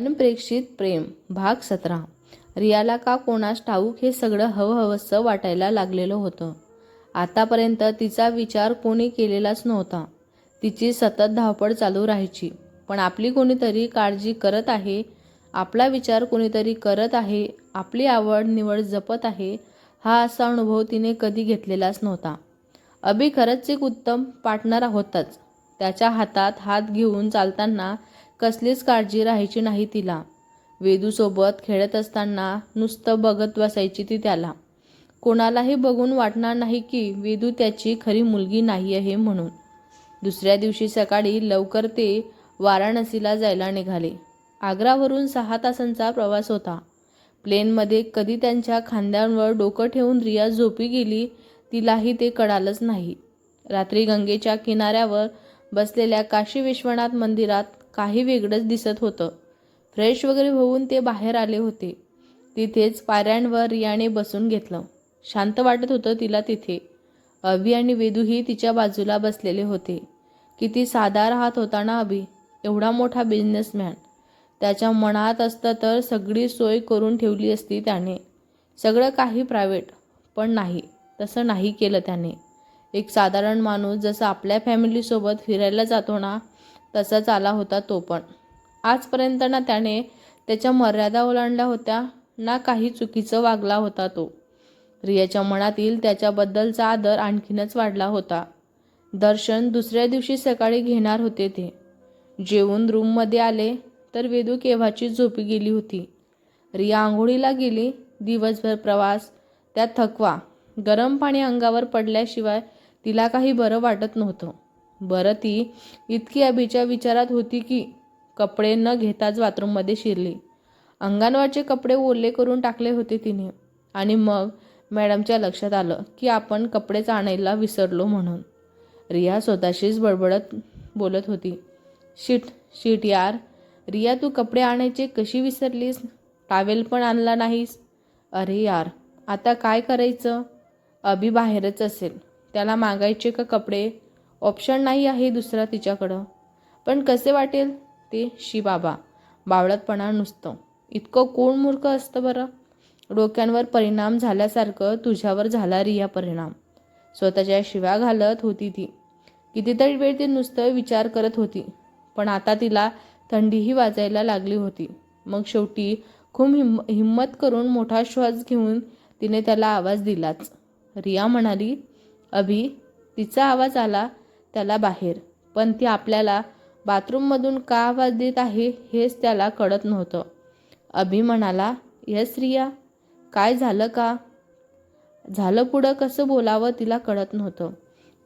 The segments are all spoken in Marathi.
अनप्रेक्षित प्रेम भाग सतरा. रियाला का कोणास ठाऊक हे सगळं हवहवसं वाटायला लागलेलं होतं. आतापर्यंत तिचा विचार कोणी केलेलाच नव्हता. तिची सतत धावपळ चालू राहायची. पण आपली कोणीतरी काळजी करत आहे आपला विचार कोणीतरी करत आहे आपली आवड निवड जपत आहे हा असा अनुभव तिने कधी घेतलेलाच नव्हता. अभि खरंच एक उत्तम पार्टनर होताच त्याच्या हातात हात घेऊन चालताना कसलीच काळजी राहायची नाही तिला. वेदूसोबत खेळत असताना नुसतं बघत बसायची ती त्याला. कोणालाही बघून वाटणार नाही की वेदू त्याची खरी मुलगी नाही आहे म्हणून. दुसऱ्या दिवशी सकाळी लवकर ते वाराणसीला जायला निघाले. आग्रावरून सहा तासांचा प्रवास होता. प्लेनमध्ये कधी त्यांच्या खांद्यांवर डोकं ठेवून रिया झोपी गेली तिलाही ते कळालंच नाही. रात्री गंगेच्या किनाऱ्यावर बसलेल्या काशी विश्वनाथ मंदिरात काही वेगळंच दिसत होतं. फ्रेश वगैरे होऊन ते बाहेर आले होते. तिथेच पायऱ्यांवर रियाने बसून घेतलं. शांत वाटत होतं तिला तिथे. अभि आणि वेदूही तिच्या बाजूला बसलेले होते. किती साधा राहत होता ना अभि? एवढा मोठा बिझनेसमॅन त्याच्या मनात असतं तर सगळी सोय करून ठेवली असती त्याने. सगळं काही प्रायव्हेट पण नाही. तसं नाही केलं त्याने. एक साधारण माणूस जसं आपल्या फॅमिलीसोबत फिरायला जातो ना तसाच आला होता तो पण. आजपर्यंत ना त्याने त्याच्या मर्यादा ओलांडल्या होत्या ना काही चुकीचं वागला होता तो. रियाच्या मनातील त्याच्याबद्दलचा आदर आणखीनच वाढला होता. दर्शन दुसऱ्या दिवशी सकाळी घेणार होते ते. जेवून रूममध्ये आले तर वेदू केव्हाची झोपी गेली होती? रिया आंघोळीला गेली दिवसभर प्रवास त्यात थकवा गरम पाणी अंगावर पडल्याशिवाय तिला काही बरं वाटत नव्हतं. बरं ती इतकी अभिच्या विचारात होती की कपडे न घेताच बाथरूममध्ये शिरली. अंगांवरचे कपडे ओले करून टाकले होते तिने. आणि मग मॅडमच्या लक्षात आलं की आपण कपडेच आणायला विसरलो म्हणून. रिया स्वतःशीच बडबडत बोलत होती. शिट शिट यार. रिया तू कपडे आणायचे कशी विसरलीस? टावेल पण आणला नाहीस. अरे यार आता काय करायचं? अभि बाहेरच असेल. त्याला मागायचे का कपडे? ऑप्शन नाही आहे दुसरा तिच्याकडं. पण कसे वाटेल? ते शी बाबा बावळतपणा नुसतं. इतकं कोण मूर्ख असतं बरं? डोक्यांवर परिणाम झाल्यासारखं तुझ्यावर झाला रिया परिणाम. स्वतःच्या शिव्या घालत होती ती. कितीतरी वेळ ती नुसतं विचार करत होती. पण आता तिला थंडीही वाजायला लागली होती. मग शेवटी खूप हिम हिंमत करून मोठा श्वास घेऊन तिने त्याला आवाज दिलाच. रिया म्हणाली अभि तिचा आवाज आला त्याला बाहेर. पण ती आपल्याला बाथरूममधून का आवाज देत आहे हेच त्याला कळत नव्हतं. अभि म्हणाला यस रिया. काय झालं का? झालं पुढं कसं बोलावं तिला कळत नव्हतं.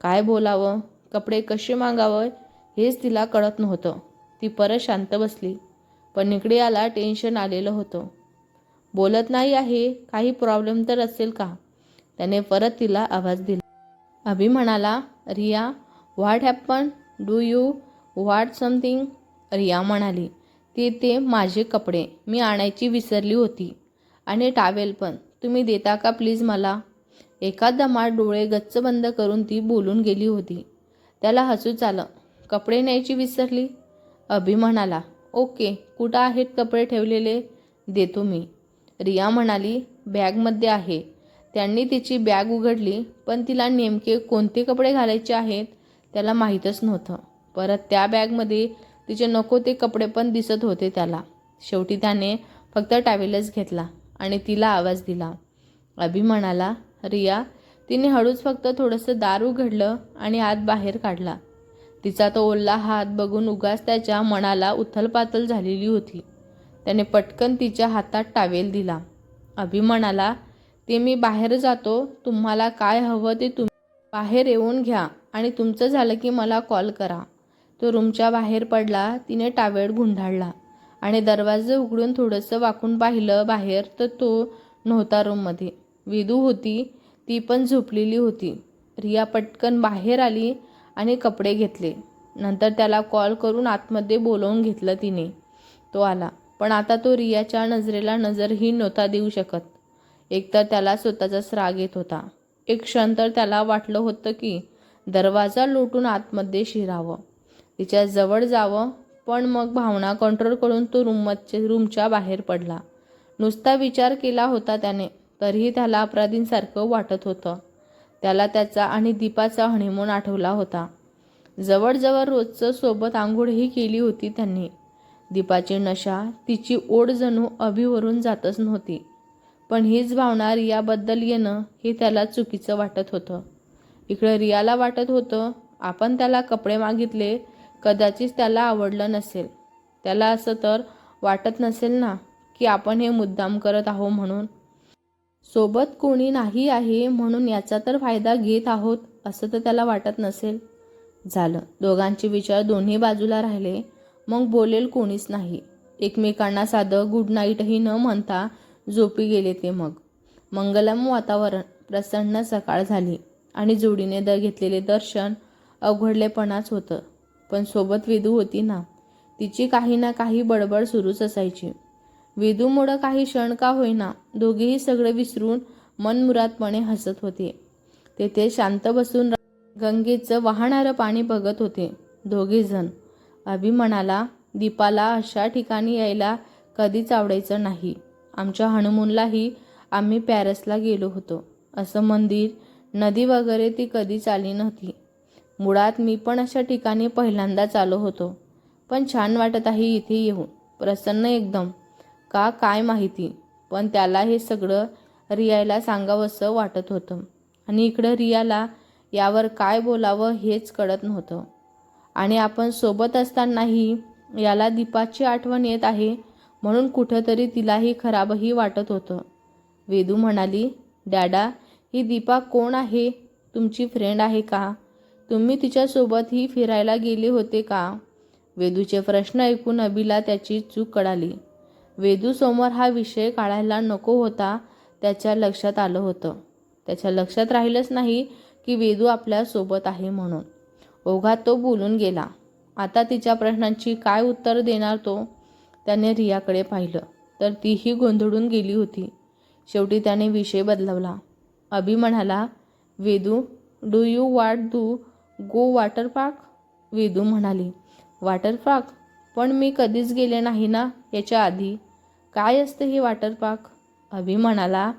काय बोलावं? कपडे कसे मागावं? हेच तिला कळत नव्हतं. ती परत शांत बसली. पण इकडे याला टेन्शन आलेलं होतं. बोलत नाही आहे. काही प्रॉब्लेम तर असेल का? त्याने परत तिला आवाज दिला. अभि म्हणाला Riya what happen do you what something Riya म्हणाली ते ते माझे कपडे. मी आणायची विसरली होती. आणि टावेल पण. तुम्ही देता का प्लीज मला? एका दमात डोळे गच्च बंद करून ती बोलून गेली होती. त्याला हसूच आलं. कपडे न्यायची विसरली? अभि म्हणाला ओके. कुठं आहेत कपडे ठेवलेले? देतो मी. रिया म्हणाली बॅगमध्ये आहे. त्यांनी तिची बॅग उघडली पण तिला नेमके कोणते कपडे घालायचे आहेत त्याला माहीतच नव्हतं. परत त्या बॅगमध्ये तिचे नको ते कपडे पण दिसत होते त्याला. शेवटी त्याने फक्त टॅवेलच घेतला आणि तिला आवाज दिला. अभि म्हणाला रिया तिने हळूच फक्त थोडंसं दार उघडलं आणि आत बाहेर काढला. तिचा तो ओल्ला हात बघून उगाच त्याच्या मनाला उथलपातल झालेली होती. त्याने पटकन तिच्या हातात टावेल दिला. अभि म्हणाला ते मी बाहेर जातो तुम्हाला काय हवं ते तुम्ही बाहेर येऊन घ्या. आणि तुमचं झालं की मला कॉल करा. तो रूमच्या बाहेर पडला तिने टावेड गुंढाळला आणि दरवाजा उघडून थोडंसं वाकून पाहिलं बाहेर तर तो नव्हता रूममध्ये. विदू होती ती पण झोपलेली होती. रिया पटकन बाहेर आली आणि कपडे घेतले. नंतर त्याला कॉल करून आतमध्ये बोलवून घेतलं तिने. तो आला. पण आता तो रियाच्या नजरेला नजरही नव्हता देऊ शकत. एकतर त्याला स्वतःचाच राग येत होता. एक क्षण तर त्याला वाटलं होतं की दरवाजा लोटून आतमध्ये शिरावं. तिच्या जवळ जावं पण मग भावना कंट्रोल करून तो रूममध्ये रूमच्या बाहेर पडला. नुसता विचार केला होता त्याने तरीही त्याला अपराधींसारखं वाटत होतं. त्याला त्याचा आणि दीपाचा हनीमून आठवला होता. जवळजवळ रोजचं सोबत आंघोळही केली होती त्यांनी. दीपाची नशा तिची ओढ जणू अभिवरून जातच नव्हती. पण हीच भावना रियाबद्दल येणं हे त्याला चुकीचं वाटत होतं. इकडं रियाला वाटत होतं आपण त्याला कपडे मागितले कदाचित त्याला आवडलं नसेल. त्याला असं तर वाटत नसेल ना की आपण हे मुद्दाम करत आहो म्हणून. सोबत कोणी नाही आहे म्हणून याचा तर फायदा घेत आहोत असं तर त्याला वाटत नसेल. झालं. दोघांचे विचार दोन्ही बाजूला राहिले. मग बोलेल कोणीच नाही. एकमेकांना साधं गुड नाईटही न म्हणता झोपी गेले ते मग. मंगलम वातावरण. प्रसन्न सकाळ झाली. आणि जोडीने द घेतलेले दर्शन अवघडलेपणाच होतं. पण सोबत वेदू होती ना. तिची काही ना काही बडबड सुरूच असायची. वेदूमुळं काही क्षण का होईना दोघेही सगळे विसरून मनमुरादपणे हसत होते. तेथे शांत बसून गंगेचं वाहणारं पाणी बघत होते दोघेजण. अभि म्हणाला दीपाला अशा ठिकाणी यायला कधीच आवडायचं नाही. आमच्या हनुमूनलाही आम्ही पॅरिसला गेलो होतो. असं मंदिर नदी वगैरे ती कधीच आली नव्हती. मुळात मी पण अशा ठिकाणी पहिल्यांदाच आलो होतो. पण छान वाटत आहे इथे येऊन. प्रसन्न एकदम. का काय माहिती? पण त्याला हे सगळं रियाला सांगावंसं वाटत होतं. आणि इकडं रियाला यावर काय बोलावं हेच कळत नव्हतं. आणि आपण सोबत असतानाही याला दीपाची आठवण येत आहे म्हणून कुठंतरी तिलाही खराबही वाटत होतं. वेदू म्हणाली डॅडा ही दीपा कोण आहे? तुमची फ्रेंड आहे का? तुम्ही तिच्यासोबतही फिरायला गेले होते का? वेदूचे प्रश्न ऐकून अभिला त्याची चूक कळाली. वेदूसमोर हा विषय काढायला नको होता त्याच्या लक्षात आलं होतं. त्याच्या लक्षात राहिलंच नाही की वेदू आपल्यासोबत आहे म्हणून. ओघात तो बोलून गेला आता तिच्या प्रश्नांची काय उत्तर देणार तो? त्याने रियाकडे पाहिलं तर तीही गोंधळून गेली होती. शेवटी त्याने विषय बदलवला. अभि म्हणाला Vedu do you want do go water park? Vedu म्हणाली वॉटर पार्क? पण मी कधीच गेले नाही ना याच्या आधी. काय असतं हे वॉटर पार्क? अभि म्हणाला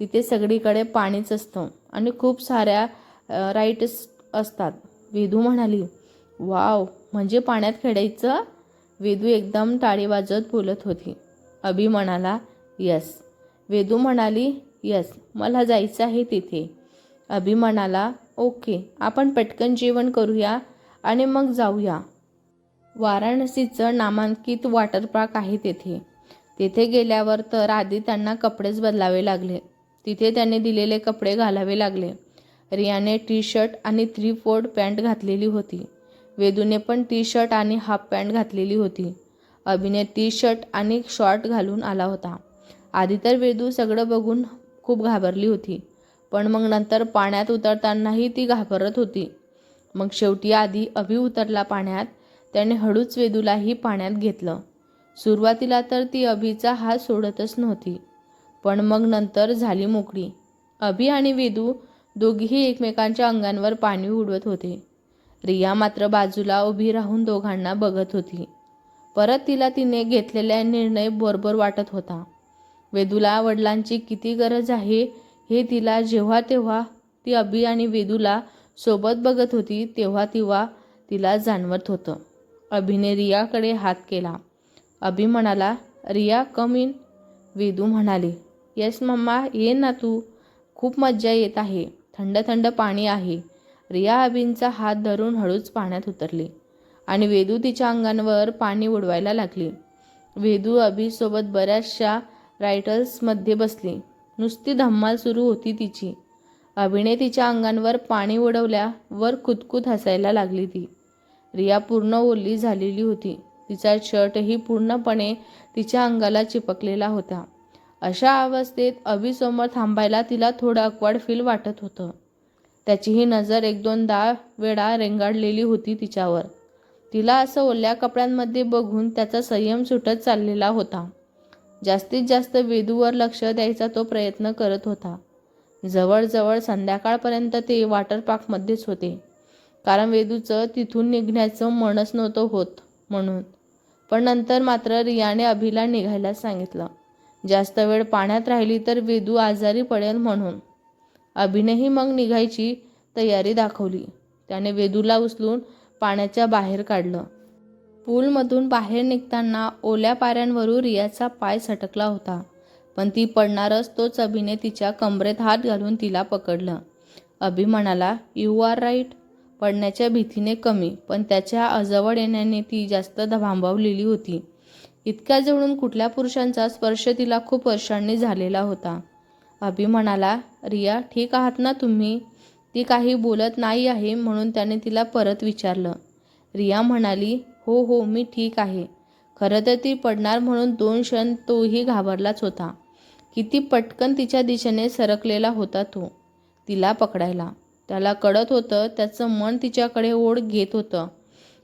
तिथे सगळीकडे पाणीच असतं आणि खूप साऱ्या राईट्स असतात. वेदू म्हणाली वाव म्हणजे पाण्यात खेळायचं वेदू एकदम टाळी वाजत बोलत होती. अभि म्हणाला यस. वेदू म्हणाली यस मला जायचं आहे तिथे. अभि म्हणाला ओके आपण पटकन जेवण करूया आणि मग जाऊया. वाराणसीचं नामांकित वॉटर पार्क आहे तेथे. तेथे गेल्यावर तर आधी त्यांना कपडेच बदलावे लागले. तिथे त्यांनी दिलेले कपडे घालावे लागले. रियाने टी शर्ट आणि थ्री फोर्ड पॅन्ट घातलेली होती. वेदूने पण टी शर्ट आणि हाफ पॅन्ट घातलेली होती. अभिने टी शर्ट आणि शॉर्ट घालून आला होता. आधी तर वेदू सगळं बघून खूप घाबरली होती. पण मग नंतर पाण्यात उतरतानाही ती घाबरत होती. मग शेवटी आधी अभि उतरला पाण्यात त्याने हळूच वेदूलाही पाण्यात घेतलं. सुरुवातीला तर ती अभिचा हात सोडतच नव्हती पण मग नंतर झाली मोकळी. अभि आणि वेदू दोघीही एकमेकांच्या अंगांवर पाणी उडवत होते. रिया मात्र बाजूला उभी राहून दोघांना बघत होती. परत तिला तिने घेतलेला निर्णय बरोबर वाटत होता. वेदूला वडिलांची किती गरज आहे हे तिला जेव्हा तेव्हा ती अभि आणि वेदूला सोबत बघत होती तेव्हा तेव्हा तिला जाणवत होतं. अभिने रियाकडे हात केला. अभि म्हणाला रिया कम इन वेदू म्हणाली येस मम्मा ये ना तू. खूप मज्जा येत आहे. थंड थंड पाणी आहे. रिया अभिंचा हात धरून हळूच पाण्यात उतरली आणि वेदू तिच्या अंगांवर पाणी उडवायला लागली. वेदू अभिसोबत बऱ्याचशा रायटल्समध्ये बसली. नुसती धम्माल सुरू होती तिची. अभिने तिच्या अंगांवर पाणी उडवल्यावर कुतकुत हसायला लागली ती. रिया पूर्ण ओली झालेली होती. तिचा शर्टही पूर्णपणे तिच्या अंगाला चिपकलेला होता. अशा अवस्थेत अभिसमोर थांबायला तिला थोडं अकवाड फील वाटत होतं. त्याचीही नजर एक दोनदा वेळा रेंगाळलेली होती तिच्यावर. तिला असं ओल्या कपड्यांमध्ये बघून त्याचा संयम सुटत चाललेला होता. जास्तीत जास्त वेदूवर लक्ष द्यायचा तो प्रयत्न करत होता. जवळजवळ संध्याकाळपर्यंत ते वॉटर पार्कमध्येच होते. कारण वेदूचं तिथून निघण्याचं मनच नव्हतं होत म्हणून. पण नंतर मात्र रियाने अभिला निघायला सांगितलं. जास्त वेळ पाण्यात राहिली तर वेदू आजारी पडेल म्हणून. अभिनेही मग निघायची तयारी दाखवली. त्याने वेदूला उचलून पाण्याच्या बाहेर काढलं. पूलमधून बाहेर निघताना ओल्या पाऱ्यांवरून रियाचा पाय सटकला होता. पण ती पडणारच तोच अभिने तिच्या कमरेत हात घालून तिला पकडलं. अभि म्हणाला यू आर राईट पडण्याच्या भीतीने कमी पण त्याच्या अजवळ येण्याने ती जास्त भांबावलेली होती. इतक्या जवळून कुठल्या पुरुषांचा स्पर्श तिला खूप वर्षांनी झालेला होता. अभि म्हणाला रिया ठीक आहात ना तुम्ही? ती काही बोलत नाही आहे म्हणून त्याने तिला परत विचारलं. रिया म्हणाली हो हो मी ठीक आहे. खरं तर ती पडणार म्हणून दोन क्षण तोही घाबरलाच होता. किती पटकन तिच्या दिशेने सरकलेला होता तो तिला पकडायला. त्याला कळत होतं त्याचं मन तिच्याकडे ओढ घेत होतं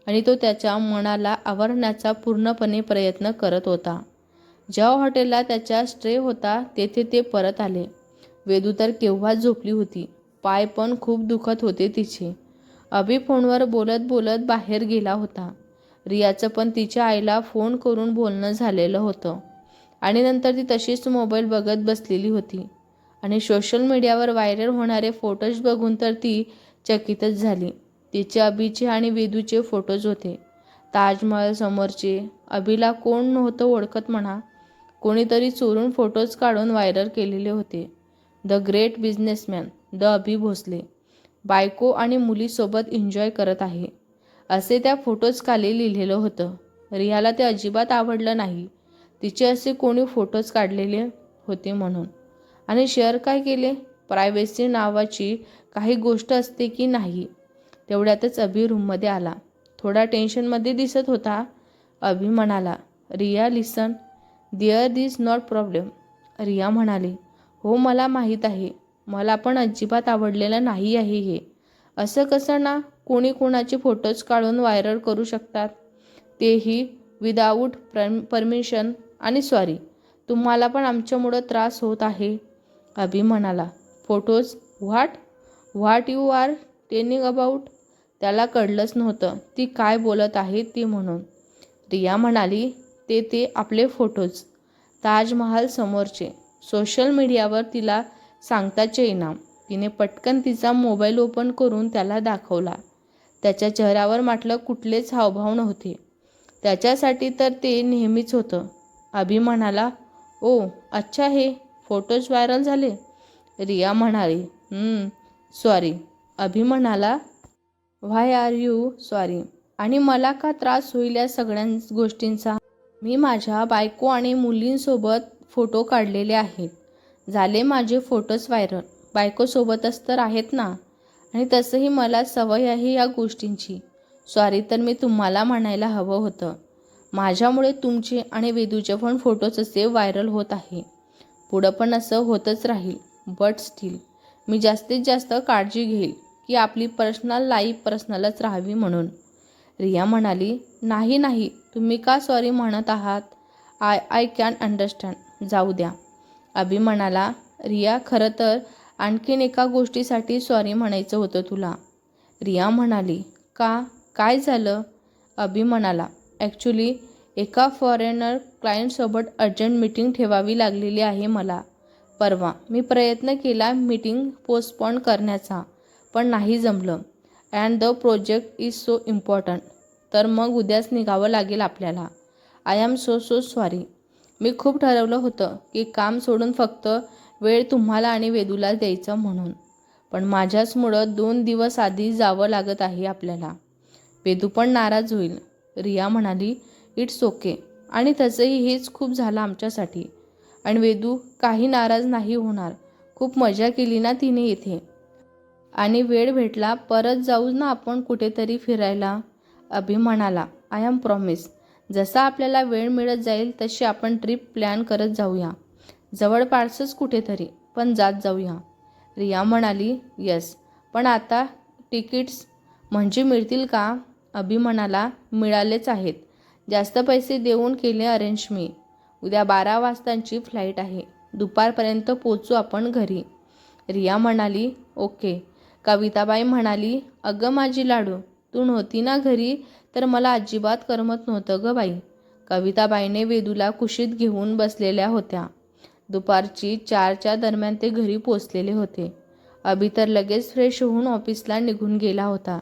आणि तो त्याच्या मनाला आवरण्याचा पूर्णपणे प्रयत्न करत होता. ज्या हॉटेलला त्याचा स्ट्रे होता तेथे ते परत आले. वेदू तर केव्हा झोपली होती. पाय पण खूप दुखत होते तिचे. अभि फोनवर बोलत बोलत बाहेर गेला होता. रियाचं पण तिच्या आईला फोन करून बोलणं झालेलं होतं. आणि नंतर ती तशीच मोबाईल बघत बसलेली होती. आणि सोशल मीडियावर व्हायरल होणारे फोटोज बघून तर ती चकितच झाली. तिचे अभिचे आणि वेदूचे फोटोज होते. ताजमहल समोरचे अभिला कोण नव्हतं ओळखत म्हणा कोणीतरी चोरून फोटोज काढून व्हायरल केलेले होते. The great businessman the Abhi Bhosale. बायको आणि मुलीसोबत एन्जॉय करत आहे. असे त्या फोटोज खाली लिहिलेलं होतं. रियाला ते अजिबात आवडलं नाही. तिचे असे कोणी फोटोज काढलेले होते म्हणून. आणि शेअर काय केले? प्रायव्हसी नावाची काही गोष्ट असते की नाही? तेवढ्यातच अभि रूममध्ये आला. थोडा टेन्शनमध्ये दिसत होता. अभि म्हणाला Riya listen dear this not problem Riya म्हणाली हो मला माहीत आहे. मला पण अजिबात आवडलेलं नाही आहे हे. असं कसं ना? कोणी कोणाचे फोटोज काढून व्हायरल करू शकतात. तेही विदाऊट परमिशन आणि सॉरी तुम्हाला पण आमच्यामुळं त्रास होत आहे अभि म्हणाला. Photos what what you are talking about त्याला कळलंच नव्हतं. ती काय बोलत आहे ती म्हणून. रिया म्हणाली ते ते आपले फोटोज ताजमहाल समोरचे. सोशल मीडियावर तिला सांगताच येईना. तिने पटकन तिचा मोबाईल ओपन करून त्याला दाखवला. त्याच्या चेहऱ्यावर म्हटलं कुठलेच हावभाव नव्हते. त्याच्यासाठी तर ते नेहमीच होतं. अभि म्हणाला ओ अच्छा हे फोटोज व्हायरल झाले. रिया म्हणाली सॉरी अभि म्हणाला व्हाय आर यू सॉरी आणि मला का त्रास होईल या सगळ्या गोष्टींचा? मी माझ्या बायको आणि मुलींसोबत फोटो काढलेले आहेत. झाले माझे फोटोज व्हायरल बायकोसोबतच तर आहेत ना. आणि तसंही मला सवय आहे या गोष्टींची. सॉरी तर मी तुम्हाला म्हणायला हवं होतं. माझ्यामुळे तुमचे आणि वेदूचे पण फोटोज असे व्हायरल होत आहे. पुढं पण असं होतच राहील. बट स्टील मी जास्तीत जास्त काळजी घेईल की आपली पर्सनल लाईफ पर्सनलच राहावी म्हणून. रिया म्हणाली नाही नाही तुम्ही का सॉरी म्हणत आहात? आय आय कॅन अंडरस्टँड जाऊ द्या. अभि म्हणाला रिया खरं तर आणखीन एका गोष्टीसाठी सॉरी म्हणायचं होतं तुला. रिया म्हणाली का? काय झालं? अभि म्हणाला ॲक्च्युली एका फॉरेनर क्लायंटसोबत अर्जंट मीटिंग ठेवावी लागलेली आहे मला. परवा मी प्रयत्न केला मीटिंग पोस्टपॉन करण्याचा पण नाही जमलं. And the project is so important तर मग उद्याच निघावं लागेल आपल्याला. I am so so sorry मी खूप ठरवलं होतं की काम सोडून फक्त वेळ तुम्हाला आणि वेदूला द्यायचं म्हणून. पण माझ्याचमुळं दोन दिवस आधी जावं लागत आहे आपल्याला. वेदू पण नाराज होईल. रिया म्हणाली इट्स ओके. आणि तसंही हेच खूप झालं आमच्यासाठी. आणि वेदू काही नाराज नाही होणार. खूप मजा केली ना तिने इथे. आणि वेळ भेटला परत जाऊ ना आपण कुठेतरी फिरायला. अभि म्हणाला आय एम प्रॉमिस. जसा आपल्याला वेळ मिळत जाईल तशी आपण ट्रिप प्लॅन करत जाऊया. जवळपासच कुठेतरी पण जात जाऊया. रिया म्हणाली यस पण आता तिकीट्स म्हणजे मिळतील का? अभि म्हणाला मिळालेच आहेत. जास्त पैसे देऊन केले अरेंज मी. उद्या बारा वाजताची फ्लाईट आहे. दुपारपर्यंत पोचू आपण घरी. रिया म्हणाली ओके. कविताबाई म्हणाली अगं माझी लाडू तू नव्हती ना घरी? तर मला अजिबात करमत नव्हतं ग बाई. कविताबाईने वेदूला कुशीत घेऊन बसलेल्या होत्या. दुपारची चारच्या दरम्यान ते घरी पोचलेले होते. अभि तर लगेच फ्रेश होऊन ऑफिसला निघून गेला होता.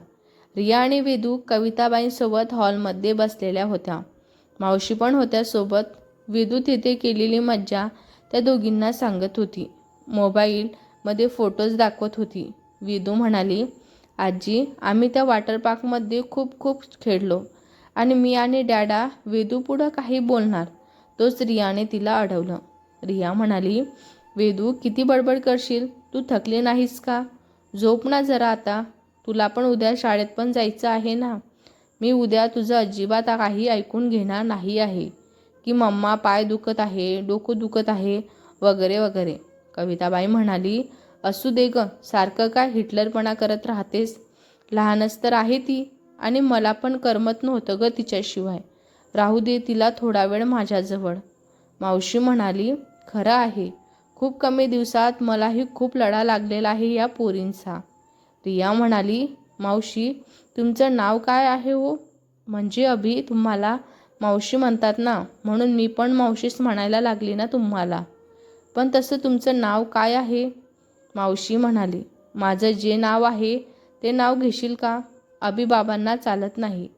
रिया आणि वेदू कविताबाईंसोबत हॉलमध्ये बसलेल्या होत्या. मावशी पण होत्या सोबत. वेदू तिथे केलेली मज्जा त्या दोघींना सांगत होती. मोबाईलमध्ये फोटोज दाखवत होती. वेदू म्हणाली आजी आम्ही त्या वॉटर पार्कमध्ये खूप खूप खेळलो. आणि मी आणि डॅडा वेदू पुढं काही बोलणार. तोच रियाने तिला अडवलं. रिया म्हणाली वेदू किती बडबड करशील? तू थकली नाहीस का? झोप ना जरा आता. तुला पण उद्या शाळेत पण जायचं आहे ना. मी उद्या तुझं अजिबात काही ऐकून घेणार नाही आहे. की मम्मा पाय दुखत आहे डोकं दुखत आहे वगैरे वगैरे. कविताबाई म्हणाली असू दे ग सारखं काय हिटलरपणा करत राहतेस? लहानच तर आहे ती आणि मला पण करमत नव्हतं ग तिच्याशिवाय. राहू दे तिला थोडा वेळ माझ्याजवळ. मावशी म्हणाली खरं आहे. खूप कमी दिवसात मलाही खूप लढा लागलेला आहे या पोरींचा. रिया म्हणाली मावशी तुमचं नाव काय आहे हो? म्हणजे अभि तुम्हाला मावशी म्हणतात ना म्हणून मी पण मावशीच म्हणायला लागली ना तुम्हाला. पण तसं तुमचं नाव काय आहे? मावशी म्हणाली माझं जे नाव आहे ते नाव घेशील का? अभिबाबांना चालत नाही.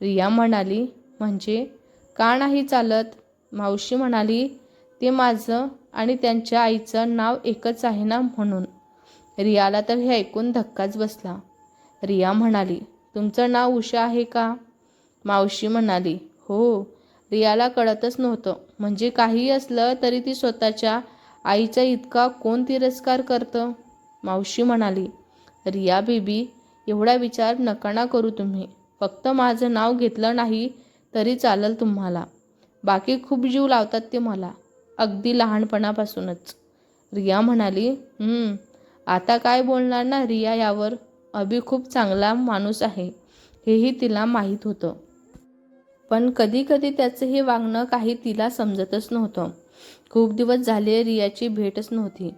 रिया म्हणाली म्हणजे? का नाही चालत? मावशी म्हणाली ते माझं आणि त्यांच्या आईचं नाव एकच आहे ना म्हणून. रियाला तर हे ऐकून धक्काच बसला. रिया म्हणाली तुमचं नाव उषा आहे का? मावशी म्हणाली हो रियाला कळतच नव्हतं. म्हणजे काही असलं तरी ती स्वतःच्या आईचा इतका कोण तिरस्कार करतं? मावशी म्हणाली रिया बेबी एवढा विचार नकाना करू तुम्ही. फक्त माझं नाव घेतलं नाही तरी चालेल तुम्हाला. बाकी खूप जीव लावतात ते मला. अगदी लहानपणापासूनच. रिया म्हणाली आता काय बोलणार ना रिया यावर? अभि खूप चांगला माणूस आहे. हेही तिला माहीत होतं. पण कधी कधी त्याचं हे वागणं काही तिला समजतच नव्हतं. खूप दिवस झाले रियाची भेटच नव्हती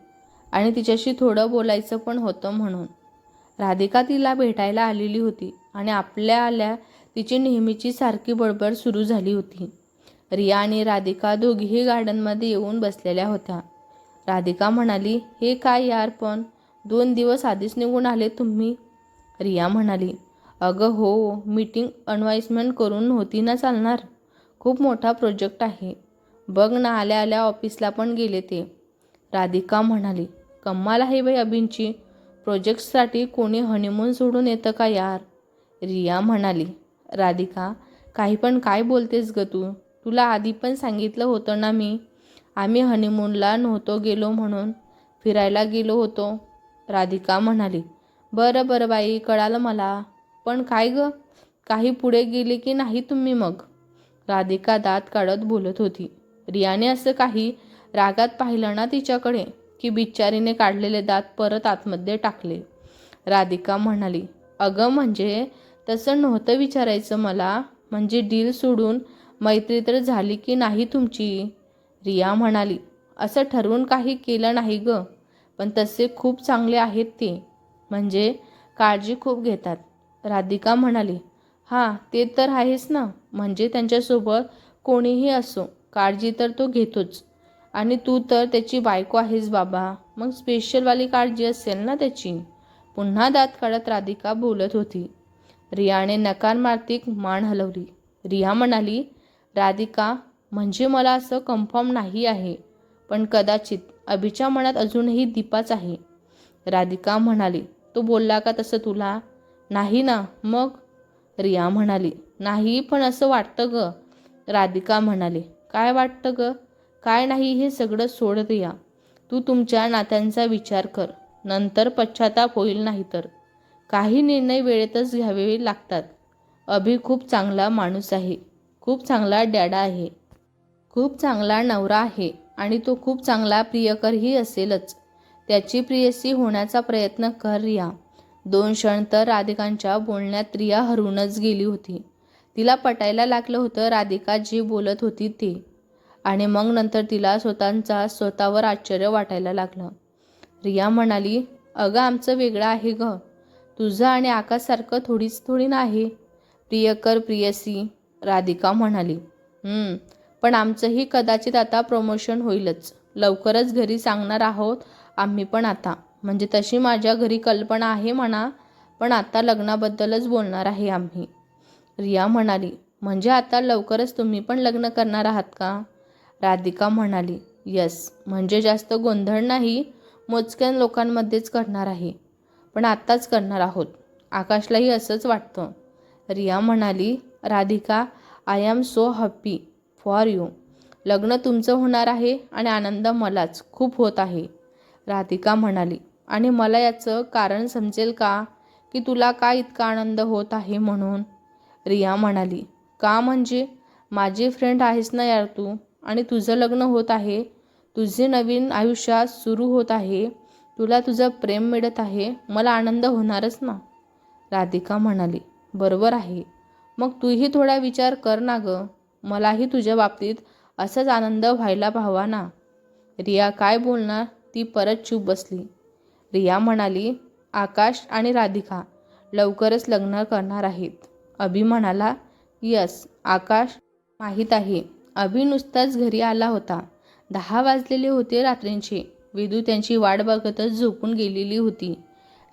आणि तिच्याशी थोडं बोलायचं पण होतं म्हणून. राधिका तिला भेटायला आलेली होती आणि आपल्या आल्या तिची नेहमीची सारखी बडबड सुरू झाली होती. रिया आणि राधिका दोघीही गार्डनमध्ये येऊन बसलेल्या होत्या. राधिका म्हणाली हे काय यार पण? दोन दिवस आधीच निघून आले तुम्ही. रिया म्हणाली अगं हो मीटिंग अनवाइसमेंट करून होती ना चालणार? खूप मोठा प्रोजेक्ट आहे. बघ ना आल्या आल्या ऑफिसला पण गेले ते. राधिका म्हणाली कम्माल आहे बाई अभिनची. प्रोजेक्टसाठी कोणी हनीमून सोडून येतं का यार? रिया म्हणाली राधिका काही पण काय बोलतेस ग तू? तुला आधी पण सांगितलं होतं ना मी? आम्ही हनीमूनला नव्हतो गेलो म्हणून. फिरायला गेलो होतो. राधिका म्हणाली बरं बरं बाई कळालं मला. पण काय ग? काही पुढे गेले की नाही तुम्ही मग? राधिका दात काढत बोलत होती. रियाने असं काही रागात पाहिलं ना तिच्याकडे की बिचारीने काढलेले दात परत आतमध्ये टाकले. राधिका म्हणाली अगं म्हणजे तसं नव्हतं विचारायचं मला. म्हणजे डील सोडून मैत्री तर झाली की नाही तुमची? रिया म्हणाली असं ठरवून काही केलं नाही ग पण तसे खूप चांगले आहेत ते. म्हणजे काळजी खूप घेतात. राधिका म्हणाली हां ते तर आहेच ना म्हणजे त्यांच्यासोबत कोणीही असो काळजी तर तो घेतोच. आणि तू तर त्याची बायको आहेस बाबा मग स्पेशलवाली काळजी असेल ना त्याची? पुन्हा दात काढत राधिका बोलत होती. रियाने नकार मार्तिक मान हलवली. रिया म्हणाली राधिका म्हणजे मला असं कन्फर्म नाही आहे पण कदाचित अभिच्या मनात अजूनही दीपाच आहे. राधिका म्हणाली तो बोलला का तसं तुला? नाही ना मग? रिया म्हणाली नाही पण असं वाटतं ग. राधिका म्हणाली काय वाटतं ग? काय नाही हे सगळं सोड रिया. तू तुमच्या नात्यांचा विचार कर. नंतर पश्चाताप होईल नाही तर काही निर्णय वेळेतच घ्यावे लागतात. अभि खूप चांगला माणूस आहे. खूप चांगला डॅडा आहे. खूप चांगला नवरा आहे आणि तो खूप चांगला प्रियकरही असेलच. त्याची प्रियसी होण्याचा प्रयत्न कर रिया. दोन क्षण तर राधिकांच्या बोलण्यात रिया हरूनच गेली होती. तिला पटायला लागलं होतं राधिका जी बोलत होती ती. आणि मग नंतर तिला स्वतःचा स्वतःवर आश्चर्य वाटायला लागलं. रिया म्हणाली अगं आमचं वेगळं आहे ग. तुझं आणि आकाशसारखं थोडीच थोडी ना आहे प्रियकर प्रियसी राधिका म्हणाली पण आमचंही कदाचित आता प्रमोशन होईलच. लवकरच घरी सांगणार आहोत आम्ही पण आता. म्हणजे तशी माझ्या घरी कल्पना आहे म्हणा, पण आता लग्नाबद्दलच बोलणार आहे आम्ही." रिया म्हणाली, "म्हणजे आता लवकरच तुम्ही पण लग्न करणार आहात का?" राधिका म्हणाली, यस म्हणजे जास्त गोंधळ नाही, मोजक्या लोकांमध्येच करणार आहे. पण आत्ताच करणार आहोत." आकाशलाही असंच वाटतं. रिया म्हणाली, "Radhika, I am so happy for you. लग्न तुमचं होणार आहे आणि आनंद मलाच खूप होत आहे." राधिका म्हणाली, "आणि मला याचं कारण समजेल का, की तुला का इतका आनंद होत आहे म्हणून?" रिया म्हणाली, "का म्हणजे? माझी फ्रेंड आहेस ना यार तू. आणि तुझं लग्न होत आहे, तुझे नवीन आयुष्यात सुरू होत आहे, तुला तुझं प्रेम मिळत आहे, मला आनंद होणारच ना." राधिका म्हणाली, "बरोबर आहे. मग तूही थोडा विचार कर ना गं. मलाही तुझ्या बाबतीत असाच आनंद व्हायला हवा ना." रिया काय बोलणार ती परत चूप बसली. रिया म्हणाली, "आकाश आणि राधिका लवकरच लग्न करणार आहेत." अभि म्हणाला, "यस आकाश, माहीत आहे." अभि नुसताच घरी आला होता. दहा वाजलेले होते रात्रीचे. विदू त्यांची वाट बघतच झोपून गेलेली होती.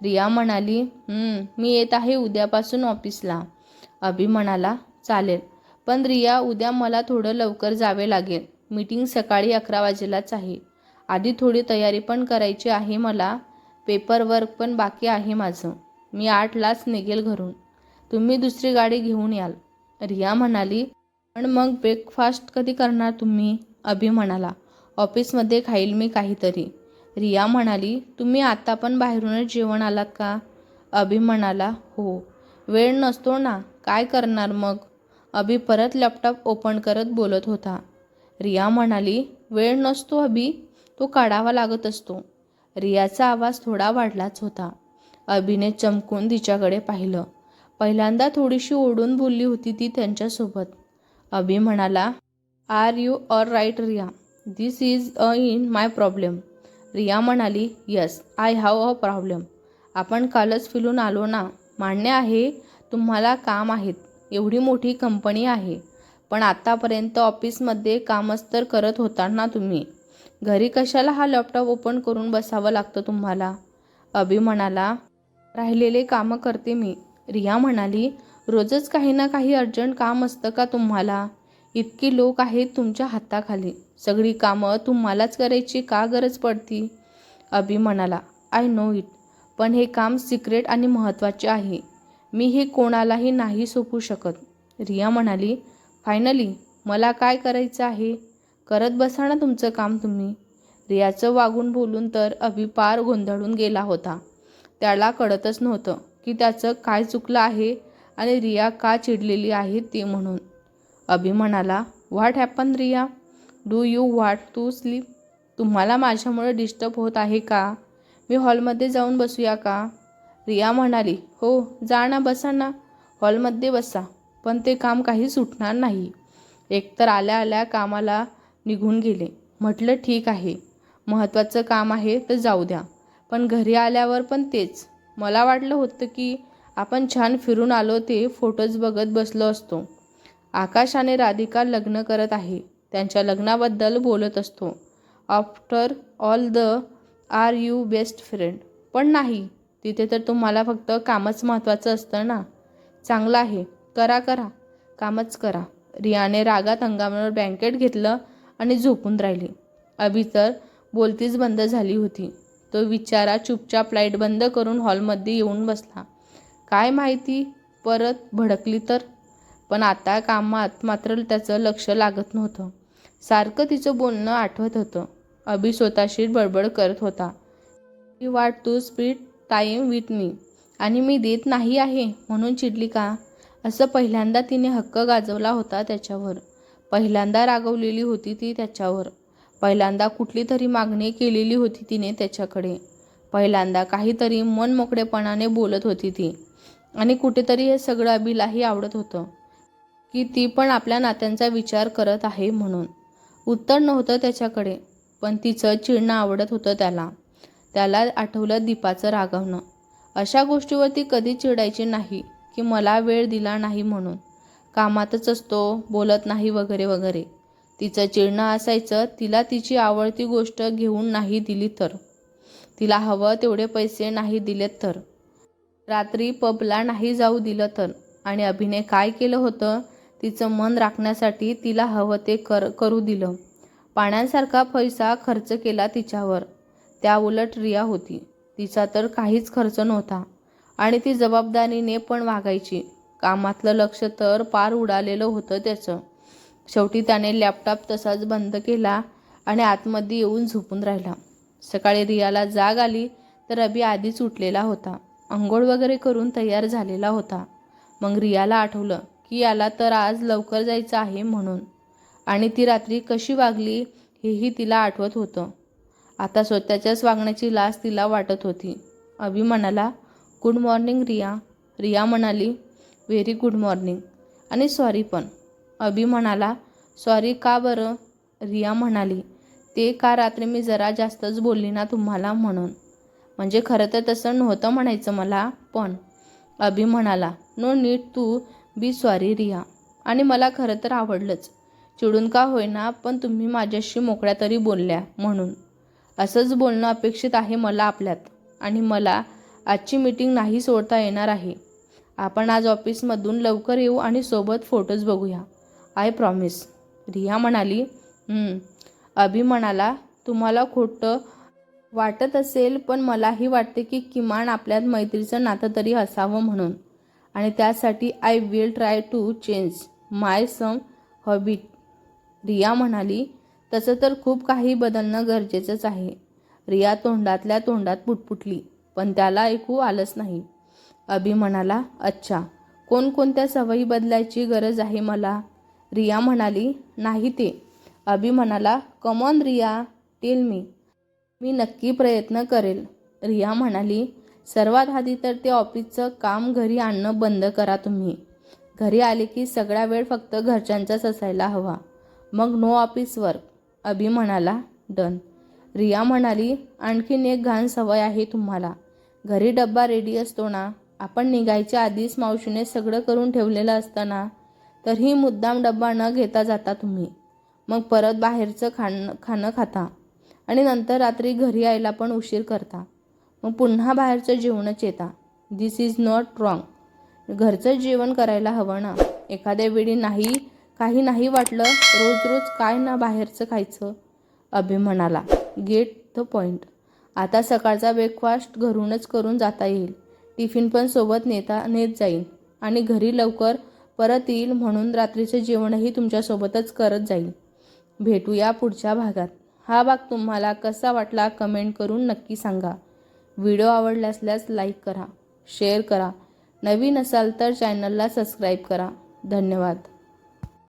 रिया म्हणाली, मी येत आहे उद्यापासून ऑफिसला." अभि म्हणाला, "चालेल. पण रिया उद्या मला थोडं लवकर जावे लागेल. मीटिंग सकाळी अकरा वाजेलाच आहे. आधी थोडी तयारी पण करायची आहे मला. पेपरवर्क पण बाकी आहे माझं. मी आठलाच निघेल घरून. तुम्ही दुसरी गाडी घेऊन याल." रिया म्हणाली, "पण मग ब्रेकफास्ट कधी करणार तुम्ही?" अभि म्हणाला, "ऑफिसमध्ये खाईल मी काहीतरी." रिया म्हणाली, "तुम्ही आता पण बाहेरूनच जेवण आलात का?" अभि म्हणाला, "हो." "वेळ नसतो ना, काय करणार मग?" अभि परत लॅपटॉप ओपन करत बोलत होता. रिया म्हणाली, "वेळ नसतो अभि, तो काढावा लागत असतो." रियाचा आवाज थोडा वाढलाच होता. अभिने चमकून तिच्याकडे पाहिलं. पहिल्यांदा थोडीशी ओढून बोलली होती ती त्यांच्यासोबत. अभि म्हणाला, "are you all right Riya? This is a in my problem." Riya म्हणाली, yes I have a problem. आपण कालच फिरून आलो ना. मान्य आहे तुम्हाला काम आहेत, एवढी मोठी कंपनी आहे. पण आतापर्यंत ऑफिसमध्ये कामच तर करत होता ना तुम्ही. घरी कशाला हा लॅपटॉप ओपन करून बसावं लागतं तुम्हाला?" अभि म्हणाला, "राहिलेले कामं करते मी." रिया म्हणाली, "रोजच काही ना काही अर्जंट काम असतं का तुम्हाला? इतकी लोक आहेत तुमच्या हाताखाली. सगळी कामं तुम्हालाच करायची का गरज पडती?" अभि म्हणाला, "आय नो इट. पण हे काम सिक्रेट आणि महत्त्वाचे आहे. मी हे कोणालाही नाही सोपू शकत." रिया म्हणाली, "फायनली मला काय करायचं आहे? करत बसा ना तुमचं काम तुम्ही." रियाचं वागून बोलून तर अभि पार गोंधळून गेला होता. त्याला कळतच नव्हतं की त्याचं काय चुकलं आहे आणि रिया का चिडलेली आहे ते म्हणून. अभि म्हणाला, "what happen Riya? Do you what to sleep? तुम्हाला माझ्यामुळे डिस्टर्ब होत आहे का? मी हॉलमध्ये जाऊन बसूया का?" रिया म्हणाली, "हो, जा ना बसा ना. हॉलमध्ये बसा. पण ते काम काही सुटणार नाही." एकतर आल्या आल्या कामाला निघून गेले. म्हटलं ठीक आहे, महत्त्वाचं काम आहे तर जाऊ द्या. पण घरी आल्यावर पण तेच. मला वाटलं होतं की आपण छान फिरून आलो ते फोटोज बघत बसलो असतो. आकाश आणि राधिका लग्न करत आहे. त्यांच्या लग्नाबद्दल बोलत असतो. After all the are you best friend. पण नाही, तिथे तर तुम्हाला फक्त कामच महत्त्वाचं असतं ना. चांगलं आहे, करा करा, कामच करा. रियाने रागात अंगावर ब्लँकेट घेतलं आणि झोपून राहिली. अभि तर बोलतीच बंद झाली होती. तो विचारा चुपचाप लाइट बंद करून हॉलमध्ये येऊन बसला. काय माहिती परत भडकली तर? पण आता कामात मात्र त्याचं लक्ष लागत नव्हतं. सारखं तिचं बोलणं आठवत होतं. अभि स्वतःशी बडबड करत होता, you want to spend time with me आणि मी देत नाही आहे म्हणून चिडली का?" असं पहिल्यांदा तिने हक्क गाजवला होता त्याच्यावर. पहिल्यांदा रागवलेली होती ती त्याच्यावर. पहिल्यांदा कुठली तरी मागणी केलेली होती तिने त्याच्याकडे. पहिल्यांदा काहीतरी मन मोकळेपणाने बोलत होती ती. आणि कुठेतरी हे सगळं अभिलाही आवडत होतं, की ती पण आपल्या नात्यांचा विचार करत आहे म्हणून. उत्तर नव्हतं त्याच्याकडे, पण तिचं चिडणं आवडत होतं त्याला. त्याला आठवलं दीपाचं रागावणं. अशा गोष्टीवरती कधी चिडायची नाही की मला वेळ दिला नाही म्हणून. कामातच असतो बोलत नाही वगैरे वगैरे तिचं चिडणं असायचं तिला तिची आवडती गोष्ट घेऊन नाही दिली तर तिला हवं तेवढे पैसे नाही दिलेत तर रात्री पबला नाही जाऊ दिलं तर आणि अभिने काय केलं होतं तिचं मन राखण्यासाठी तिला हवं ते कर करू दिलं पाण्यासारखा पैसा खर्च केला तिच्यावर. त्या उलट रिया होती. तिचा तर काहीच खर्च नव्हता. आणि ती जबाबदारीने पण वागायची. कामातलं लक्ष तर पार उडालेलं होतं त्याचं. शेवटी त्याने लॅपटॉप तसाच बंद केला आणि आतमध्ये येऊन झोपून राहिला. सकाळी रियाला जाग आली तर अभि आधीच उठलेला होता. आंघोळ वगैरे करून तयार झालेला होता. मग रियाला आठवलं की याला तर आज लवकर जायचं आहे म्हणून. आणि ती रात्री कशी वागली हेही तिला आठवत होतं. आता स्वतःच्याच वागण्याची लाज तिला वाटत होती. अभि म्हणाला गुड मॉर्निंग रिया. रिया म्हणाली व्हेरी गुड मॉर्निंग आणि सॉरी पण. अभि म्हणाला सॉरी का बरं? रिया म्हणाली ते का रात्री मी जरा जास्तच बोलली ना तुम्हाला म्हणून. म्हणजे खरं तर तसं नव्हतं म्हणायचं मला पण. अभि म्हणाला no need Tu be sorry Riya. आणि मला खरं तर आवडलंच. चिडून का होईना पण तुम्ही माझ्याशी मोकळ्या तरी बोलल्या म्हणून. असंच बोलणं अपेक्षित आहे मला आपल्यात. आणि मला आजची मीटिंग नाही सोडता येणार आहे. आपण आज ऑफिसमधून लवकर येऊ आणि सोबत फोटोज बघूया. आय प्रॉमिस रिया म्हणाली अभि म्हणाला तुम्हाला खोटं वाटत असेल पण मलाही वाटते की किमान आपल्यात मैत्रीचं नातं तरी असावं म्हणून. आणि त्यासाठी I will try to change my some habit Riya म्हणाली तसं तर खूप काही बदलणं गरजेचंच आहे. रिया तोंडातल्या तोंडात पुटपुटली पण त्याला ऐकू आलंच नाही. अभि म्हणाला अच्छा कोणकोणत्या सवयी बदलायची गरज आहे मला? रिया म्हणाली नाही ते. अभि म्हणाला come on Riya tell me मी नक्की प्रयत्न करेल. रिया म्हणाली सर्वात आधी तर ते ऑफिसचं काम घरी आणणं बंद करा तुम्ही. घरी आले की सगळा वेळ फक्त घरच्यांचाच असायला हवा. मग नो ऑफिस वर्क अभि म्हणाला डन. रिया म्हणाली आणखीन एक घाण सवय आहे तुम्हाला. घरी डब्बा रेडी असतो ना? आपण निघायच्या आधीच मावशीने सगळं करून ठेवलेलं असतं ना? तरीही मुद्दाम डब्बा न घेता जाता तुम्ही. मग परत बाहेरचं खाणं खाणं खाता आणि नंतर रात्री घरी यायला पण उशीर करता. मग पुन्हा बाहेरचं जेवणच येता. दिस इज नॉट रॉंग घरचं जेवण करायला हवं ना? एखाद्या वेळी नाही काही नाही वाटलं रोज रोज काय ना बाहेरचं खायचं? अभि म्हणाला. गेट द पॉईंट आता सकाळचा ब्रेकफास्ट घरूनच करून जाता येईल. टिफिन पण सोबत नेता नेत जाईल आणि घरी लवकर परत येईल म्हणून रात्रीचे जेवणही तुमच्यासोबतच करत जाईल भेटूया पुढच्या भागात. हा भाग तुम्हाला कसा वाटला कमेंट करून नक्की सांगा. व्हिडिओ आवडला असल्यास लाईक करा शेअर करा. नवीन असाल तर चॅनलला सबस्क्राईब करा. धन्यवाद.